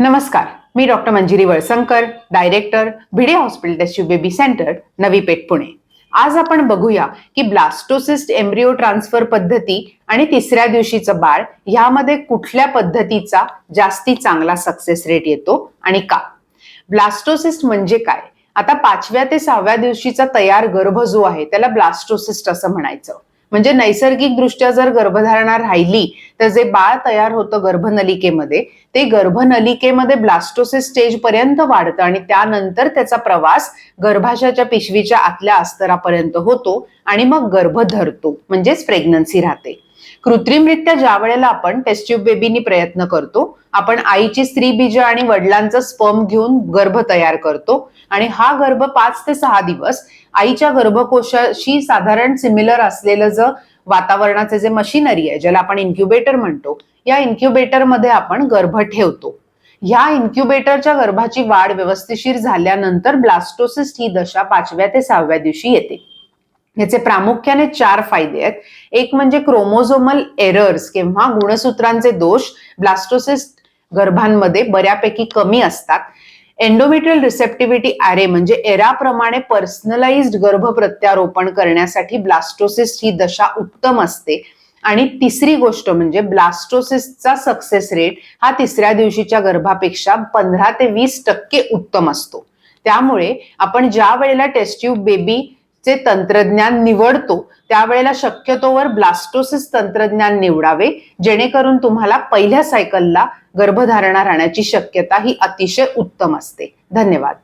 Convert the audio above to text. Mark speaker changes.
Speaker 1: नमस्कार मी doctor Manjiri Valsankar director Bhide hospital test tube baby centre Navi Peth Pune. आज आपण बघूया की ब्लास्टोसिस्ट एम्ब्रिओ ट्रान्सफर पद्धती आणि तिसऱ्या दिवशीचं बाळ ह्यामध्ये कुठल्या पद्धतीचा जास्ती चांगला सक्सेस रेट येतो आणि का? ब्लास्टोसिस्ट म्हणजे काय? आता पाचव्या ते सहाव्या दिवशीचा तयार गर्भ जो आहे त्याला ब्लास्टोसिस्ट असं म्हणायचं. म्हणजे नैसर्गिक दृष्ट्या जर गर्भधारणा राहिली तर जे बाळ तयार होतं गर्भनलिकेमध्ये ते गर्भनलिकेमध्ये ब्लास्टोसिस स्टेज पर्यंत वाढतं आणि त्यानंतर त्याचा प्रवास गर्भाशयाच्या पिशवीच्या आतल्या अस्तरापर्यंत होतो आणि मग गर्भ धरतो म्हणजेच प्रेग्नन्सी राहते. कृत्रिमरित्या ज्या वेळेला आपण टेस्ट्यूब बेबीनी प्रयत्न करतो आपण आईची स्त्री बीज आणि वडिलांचं स्पर्म घेऊन गर्भ तयार करतो. आणि हा गर्भ पाच ते सहा दिवस आईच्या गर्भकोशाशी साधारण सिमिलर असलेलं जे वातावरणाचे जे मशिनरी आहे ज्याला आपण इन्क्युबेटर म्हणतो या इन्क्युबेटरमध्ये आपण गर्भ ठेवतो. ह्या इन्क्युबेटरच्या गर्भाची वाढ व्यवस्थिशीर झाल्यानंतर ब्लास्टोसिस्ट ही दशा पाचव्या ते सहाव्या दिवशी येते. याचे प्रामुख्याने चार फायदे आहेत. एक म्हणजे क्रोमोझोमल एरर्स किंवा गुणसूत्रांचे दोष ब्लास्टोसिस्ट गर्भांमध्ये बऱ्यापैकी कमी असतात. एन्डोमेट्रियल रिसेप्टिव्हिटी अरे म्हणजे एराप्रमाणे पर्सनलाइज्ड गर्भ प्रत्यारोपण करण्यासाठी ब्लास्टोसिस्ट ही दशा उत्तम असते. आणि तिसरी गोष्ट म्हणजे ब्लास्टोसिसचा सक्सेस रेट हा तिसऱ्या दिवशीच्या गर्भापेक्षा पंधरा ते वीस टक्के उत्तम असतो. त्यामुळे आपण ज्या वेळेला टेस्ट्यूब बेबी जे तंत्रज्ञान निवडतो त्यावेळेला शक्यतोवर ब्लास्टोसिस तंत्रज्ञान निवडावे जेणेकरून तुम्हाला पहिल्या सायकलला गर्भधारणा राहण्याची शक्यता ही अतिशय उत्तम असते. धन्यवाद.